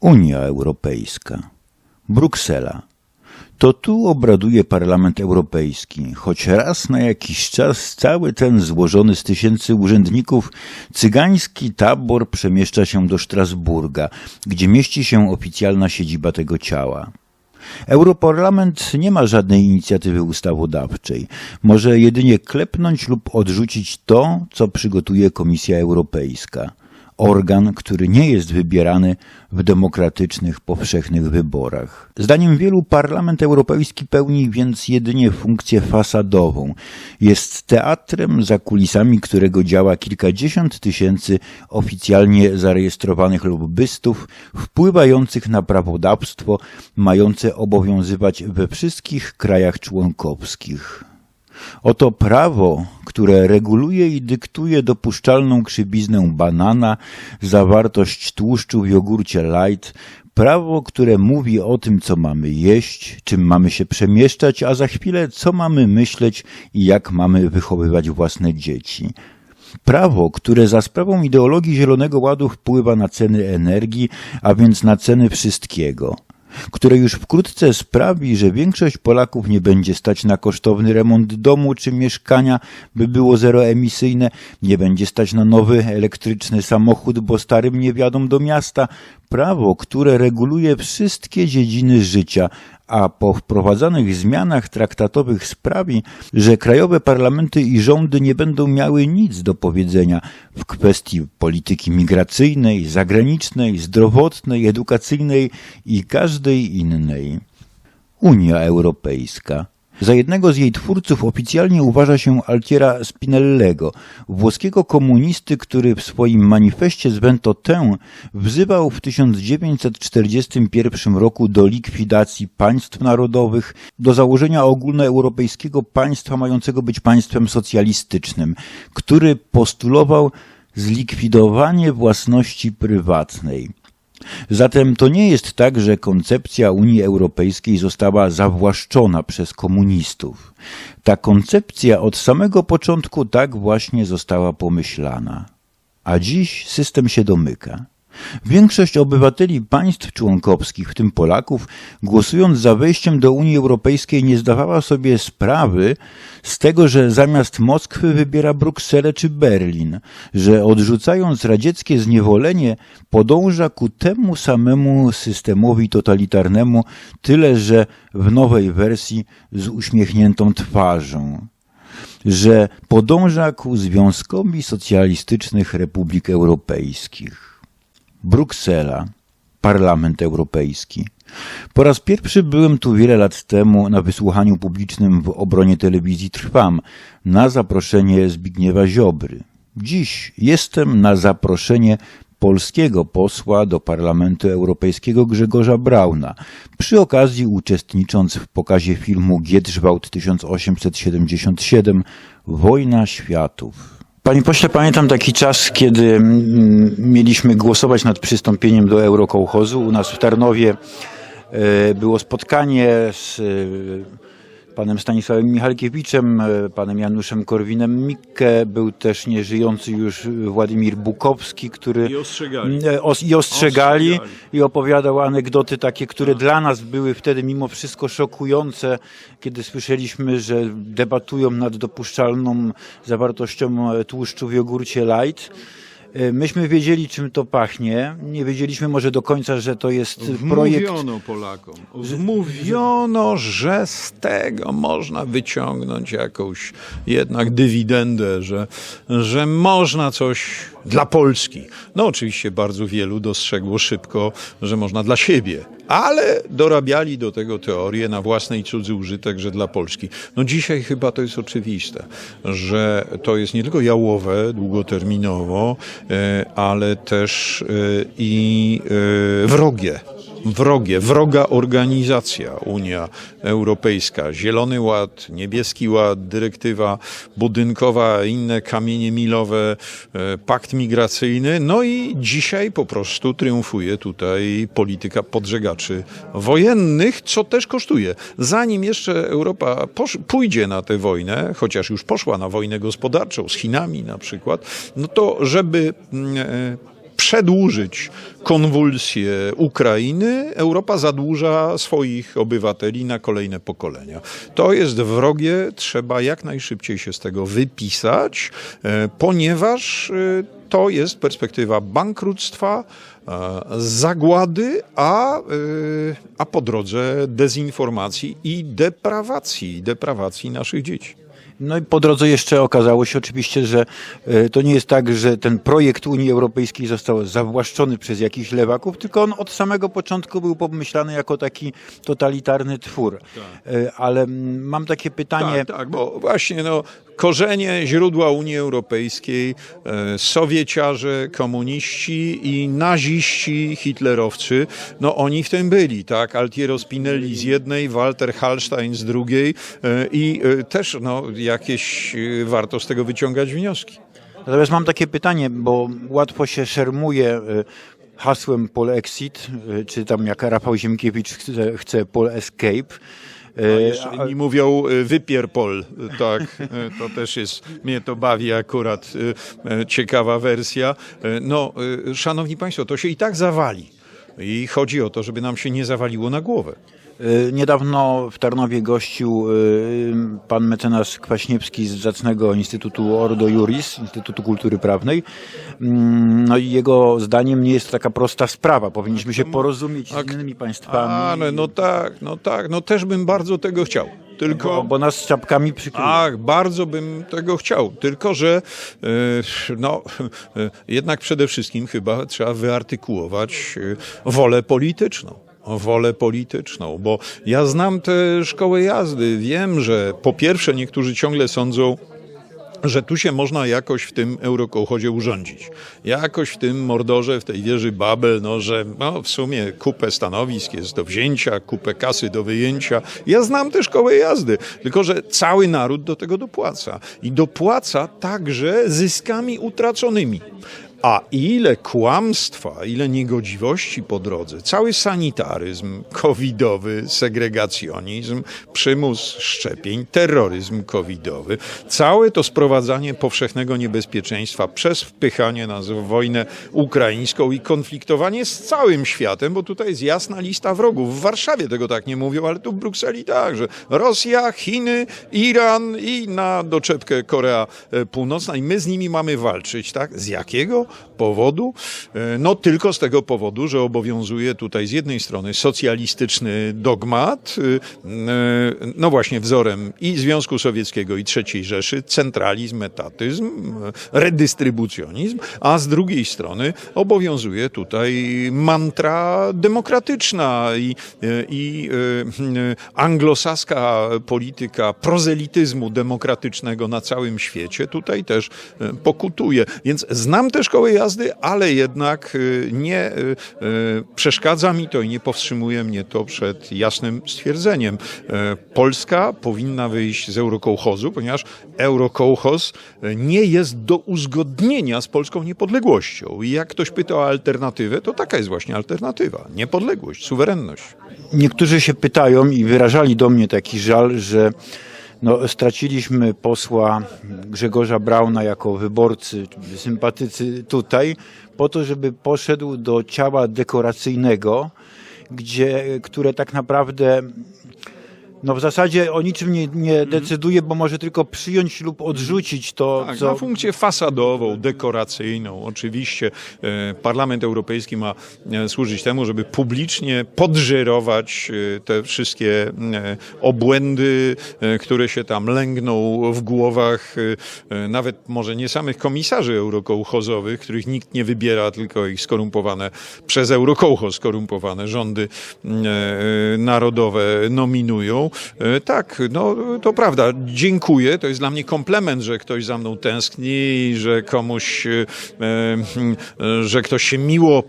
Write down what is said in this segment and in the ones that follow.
Unia Europejska. Bruksela. To tu obraduje Parlament Europejski, choć raz na jakiś czas cały ten złożony z tysięcy urzędników cygański tabor przemieszcza się do Strasburga, gdzie mieści się oficjalna siedziba tego ciała. Europarlament nie ma żadnej inicjatywy ustawodawczej. Może jedynie klepnąć lub odrzucić to, co przygotuje Komisja Europejska. Organ, który nie jest wybierany w demokratycznych, powszechnych wyborach. Zdaniem wielu Parlament Europejski pełni więc jedynie funkcję fasadową. Jest teatrem, za kulisami którego działa kilkadziesiąt tysięcy oficjalnie zarejestrowanych lobbystów, wpływających na prawodawstwo, mające obowiązywać we wszystkich krajach członkowskich. Oto prawo, które reguluje i dyktuje dopuszczalną krzywiznę banana, zawartość tłuszczu w jogurcie light, prawo, które mówi o tym, co mamy jeść, czym mamy się przemieszczać, a za chwilę co mamy myśleć i jak mamy wychowywać własne dzieci. Prawo, które za sprawą ideologii Zielonego Ładu wpływa na ceny energii, a więc na ceny wszystkiego które już wkrótce sprawi, że większość Polaków nie będzie stać na kosztowny remont domu czy mieszkania, by było zeroemisyjne, nie będzie stać na nowy elektryczny samochód, bo starym nie wiadą do miasta. Prawo, które reguluje wszystkie dziedziny życia, a po wprowadzanych zmianach traktatowych sprawi, że krajowe parlamenty i rządy nie będą miały nic do powiedzenia w kwestii polityki migracyjnej, zagranicznej, zdrowotnej, edukacyjnej i każdej innej. Unia Europejska za jednego z jej twórców oficjalnie uważa się Altiera Spinellego, włoskiego komunisty, który w swoim manifestie z Ventotę wzywał w 1941 roku do likwidacji państw narodowych, do założenia ogólnoeuropejskiego państwa mającego być państwem socjalistycznym, który postulował zlikwidowanie własności prywatnej. Zatem to nie jest tak, że koncepcja Unii Europejskiej została zawłaszczona przez komunistów. Ta koncepcja od samego początku tak właśnie została pomyślana. A dziś system się domyka. Większość obywateli państw członkowskich, w tym Polaków, głosując za wejściem do Unii Europejskiej, nie zdawała sobie sprawy z tego, że zamiast Moskwy wybiera Brukselę czy Berlin, że odrzucając radzieckie zniewolenie, podąża ku temu samemu systemowi totalitarnemu, tyle że w nowej wersji z uśmiechniętą twarzą że podąża ku Związkowi Socjalistycznych Republik Europejskich. Bruksela, Parlament Europejski. Po raz pierwszy byłem tu wiele lat temu na wysłuchaniu publicznym w obronie telewizji Trwam na zaproszenie Zbigniewa Ziobry. Dziś jestem na zaproszenie polskiego posła do Parlamentu Europejskiego Grzegorza Brauna, przy okazji uczestnicząc w pokazie filmu Giedrzwałt 1877 Wojna Światów. Panie pośle, pamiętam taki czas, kiedy mm, mieliśmy głosować nad przystąpieniem do Eurokołchozu. U nas w Tarnowie e, było spotkanie z e, panem Stanisławem Michalkiewiczem, e, panem Januszem Korwinem-Mikke, był też nieżyjący już Władimir Bukowski, który I ostrzegali. e, os, i ostrzegali, Ostrzegali. i opowiadał anegdoty takie, które dla nas były wtedy mimo wszystko szokujące, kiedy słyszeliśmy, że debatują nad dopuszczalną zawartością e, tłuszczu w jogurcie light. E, Myśmy wiedzieli, czym to pachnie. Nie wiedzieliśmy może do końca, że to jest projekt. Wmówiono Polakom. Wmówiono, że z tego można wyciągnąć jakąś jednak dywidendę, że, że można coś dla Polski. No oczywiście bardzo wielu dostrzegło szybko, że można dla siebie, ale dorabiali do tego teorię na własny i cudzy użytek, że dla Polski. No dzisiaj chyba to jest oczywiste, że to jest nie tylko jałowe długoterminowo, e, ale też e, i e, wrogie wrogie, wroga organizacja Unia Europejska. Zielony Ład, Niebieski Ład, dyrektywa budynkowa, inne kamienie milowe, e, pakt migracyjny. No i dzisiaj po prostu triumfuje tutaj polityka podżegaczy wojennych, co też kosztuje. Zanim jeszcze Europa pójdzie na tę wojnę, chociaż już poszła na wojnę gospodarczą z Chinami na przykład, no to żeby mm, e, przedłużyć konwulsję Ukrainy, Europa zadłuża swoich obywateli na kolejne pokolenia. To jest wrogie, trzeba jak najszybciej się z tego wypisać, e, ponieważ e, to jest perspektywa bankructwa, e, zagłady, a, a po drodze dezinformacji i deprawacji, deprawacji naszych dzieci. No i po drodze jeszcze okazało się oczywiście, że e, to nie jest tak, że ten projekt Unii Europejskiej został zawłaszczony przez jakichś lewaków, tylko on od samego początku był pomyślany jako taki totalitarny twór. E, Ale mm, mam takie pytanie. Tak, tak, bo właśnie no, korzenie, źródła Unii Europejskiej, e, sowieciarze, komuniści i naziści, hitlerowcy, no oni w tym byli, tak? Altiero Spinelli z jednej, Walter Hallstein z drugiej i też no, jakieś e, warto z tego wyciągać wnioski. Natomiast mam takie pytanie, bo łatwo się szermuje e, hasłem Polexit, e, czy tam jak Rafał Ziemkiewicz chce, chce Polescape. Jeszcze inni mówią y, wypierpol, y, tak, y, to też jest, mnie to bawi akurat, y, y, ciekawa wersja. Y, No, y, szanowni państwo, to się i tak zawali. I chodzi o to, żeby nam się nie zawaliło na głowę. E, Niedawno w Tarnowie gościł e, pan mecenas Kwaśniewski z zacnego Instytutu Ordo Juris, Instytutu Kultury Prawnej. Mm, No i jego zdaniem nie jest to taka prosta sprawa. Powinniśmy się porozumieć z innymi państwami, Ale no tak, no tak, no też bym bardzo tego chciał. Tylko... bo, bo nas z czapkami przykryją. Ach, bardzo bym tego chciał. Tylko, że e, no, jednak przede wszystkim chyba trzeba wyartykułować wolę polityczną. Wolę polityczną, bo ja znam tę szkołę jazdy. Wiem, że po pierwsze niektórzy ciągle sądzą, że tu się można jakoś w tym eurokołchodzie urządzić. Jakoś w tym mordorze, w tej wieży Babel, no, że no, w sumie kupę stanowisk jest do wzięcia, kupę kasy do wyjęcia. Ja znam tę szkołę jazdy, tylko że cały naród do tego dopłaca. I dopłaca także zyskami utraconymi. A ile kłamstwa, ile niegodziwości po drodze, cały sanitaryzm covidowy, segregacjonizm, przymus szczepień, terroryzm covidowy, całe to sprowadzanie powszechnego niebezpieczeństwa przez wpychanie nas w wojnę ukraińską i konfliktowanie z całym światem, bo tutaj jest jasna lista wrogów. W Warszawie tego tak nie mówią, ale tu w Brukseli także. Rosja, Chiny, Iran i na doczepkę Korea Północna i my z nimi mamy walczyć, tak? Z jakiego powodu? E, No tylko z tego powodu, że obowiązuje tutaj z jednej strony socjalistyczny dogmat, e, e, no właśnie wzorem i Związku Sowieckiego i III Rzeszy, centralizm, etatyzm, e, redystrybucjonizm, a z drugiej strony obowiązuje tutaj mantra demokratyczna i, e, i e, anglosaska polityka prozelityzmu demokratycznego na całym świecie tutaj też pokutuje. Więc znam tę szkołę jazdy, ale jednak e, nie e, e, przeszkadza mi to i nie powstrzymuje mnie to przed jasnym stwierdzeniem. Polska powinna wyjść z eurokołchozu, ponieważ eurokołchoz nie jest do uzgodnienia z polską niepodległością. I jak ktoś pyta o alternatywę, to taka jest właśnie alternatywa. Niepodległość, suwerenność. Niektórzy się pytają i wyrażali do mnie taki żal, że no, straciliśmy posła Grzegorza Brauna jako wyborcy, sympatycy tutaj, po to, żeby poszedł do ciała dekoracyjnego, gdzie, które tak naprawdę no w zasadzie o niczym nie, nie decyduje, bo może tylko przyjąć lub odrzucić to, Tak, co... ma funkcję fasadową, dekoracyjną. Oczywiście e, Parlament Europejski ma e, służyć temu, żeby publicznie podżerować e, te wszystkie e, obłędy, e, które się tam lęgną w głowach e, e, nawet może nie samych komisarzy eurokołchozowych, których nikt nie wybiera, tylko ich skorumpowane przez eurokołchoz skorumpowane rządy e, narodowe nominują. E, Tak, no to prawda. Dziękuję. To jest dla mnie komplement, że ktoś za mną tęskni, że komuś, e, e, że ktoś się miło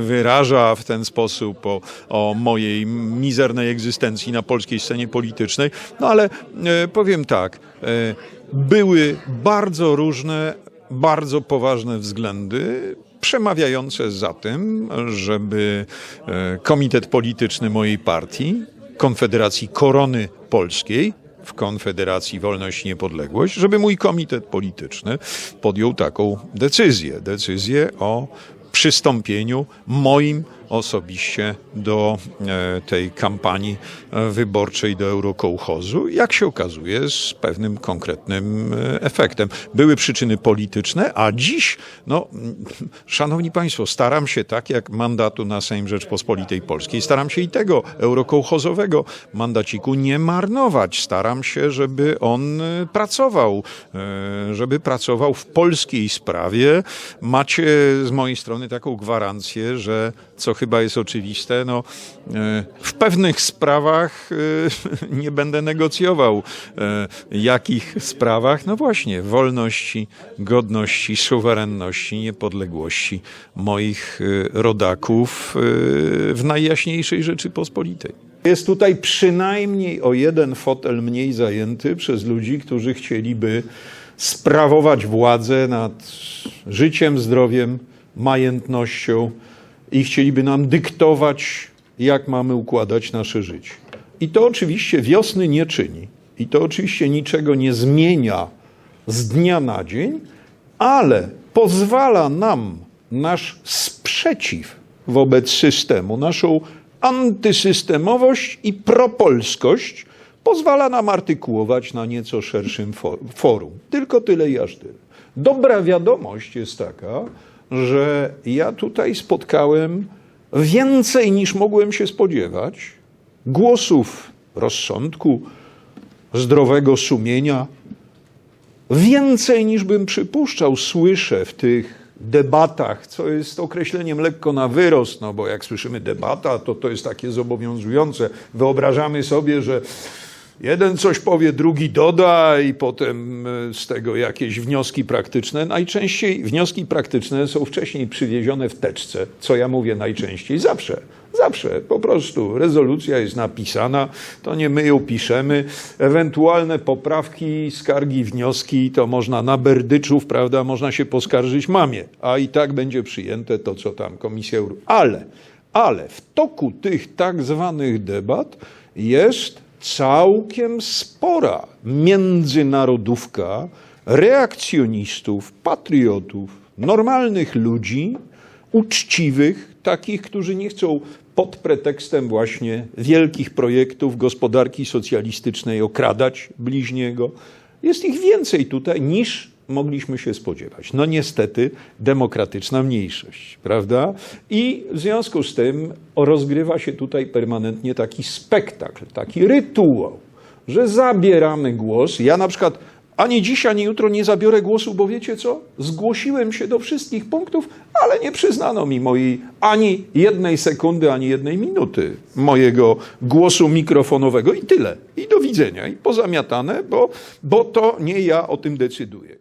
wyraża w ten sposób o, o mojej mizernej egzystencji na polskiej scenie politycznej. No ale powiem tak. Były bardzo różne, bardzo poważne względy przemawiające za tym, żeby komitet polityczny mojej partii, Konfederacji Korony Polskiej, w Konfederacji Wolność i Niepodległość, żeby mój komitet polityczny podjął taką decyzję. Decyzję o przystąpieniu moim osobiście do e, tej kampanii e, wyborczej do Eurokołchozu, jak się okazuje, z pewnym konkretnym e, efektem. Były przyczyny polityczne, a dziś, no, szanowni państwo, staram się tak jak mandatu na Sejm Rzeczpospolitej Polskiej, staram się i tego eurokołchozowego mandaciku nie marnować. Staram się, żeby on pracował, żeby pracował w polskiej sprawie. Macie z mojej strony taką gwarancję, że co chyba jest oczywiste, no, e, w pewnych sprawach e, nie będę negocjował. E, Jakich sprawach? No właśnie, wolności, godności, suwerenności, niepodległości moich rodaków w najjaśniejszej Rzeczypospolitej. Jest tutaj przynajmniej o jeden fotel mniej zajęty przez ludzi, którzy chcieliby sprawować władzę nad życiem, zdrowiem, majętnością i chcieliby nam dyktować, jak mamy układać nasze życie. I to oczywiście wiosny nie czyni. I to oczywiście niczego nie zmienia z dnia na dzień, ale pozwala nam nasz sprzeciw wobec systemu, naszą antysystemowość i propolskość pozwala nam artykułować na nieco szerszym fo- forum. Tylko tyle i aż tyle. Dobra wiadomość jest taka, że ja tutaj spotkałem więcej niż mogłem się spodziewać głosów rozsądku, zdrowego sumienia, więcej niż bym przypuszczał, słyszę w tych debatach, co jest określeniem lekko na wyrost, no bo jak słyszymy debata, to to jest takie zobowiązujące. Wyobrażamy sobie, że jeden coś powie, drugi doda i potem e, z tego jakieś wnioski praktyczne. Najczęściej wnioski praktyczne są wcześniej przywiezione w teczce. Co ja mówię najczęściej? Zawsze. Zawsze, po prostu rezolucja jest napisana, to nie my ją piszemy. Ewentualne poprawki, skargi, wnioski to można na berdyczów, prawda, można się poskarżyć mamie, a i tak będzie przyjęte to, co tam Komisja. Ale, ale w toku tych tak zwanych debat jest całkiem spora międzynarodówka reakcjonistów, patriotów, normalnych ludzi, uczciwych, takich, którzy nie chcą pod pretekstem właśnie wielkich projektów gospodarki socjalistycznej okradać bliźniego. Jest ich więcej tutaj niż mogliśmy się spodziewać. No niestety demokratyczna mniejszość, prawda? I w związku z tym rozgrywa się tutaj permanentnie taki spektakl, taki rytuał, że zabieramy głos. Ja na przykład ani dziś, ani jutro nie zabiorę głosu, bo wiecie co? Zgłosiłem się do wszystkich punktów, ale nie przyznano mi mojej ani jednej sekundy, ani jednej minuty mojego głosu mikrofonowego i tyle. I do widzenia. I pozamiatane, bo, bo to nie ja o tym decyduję.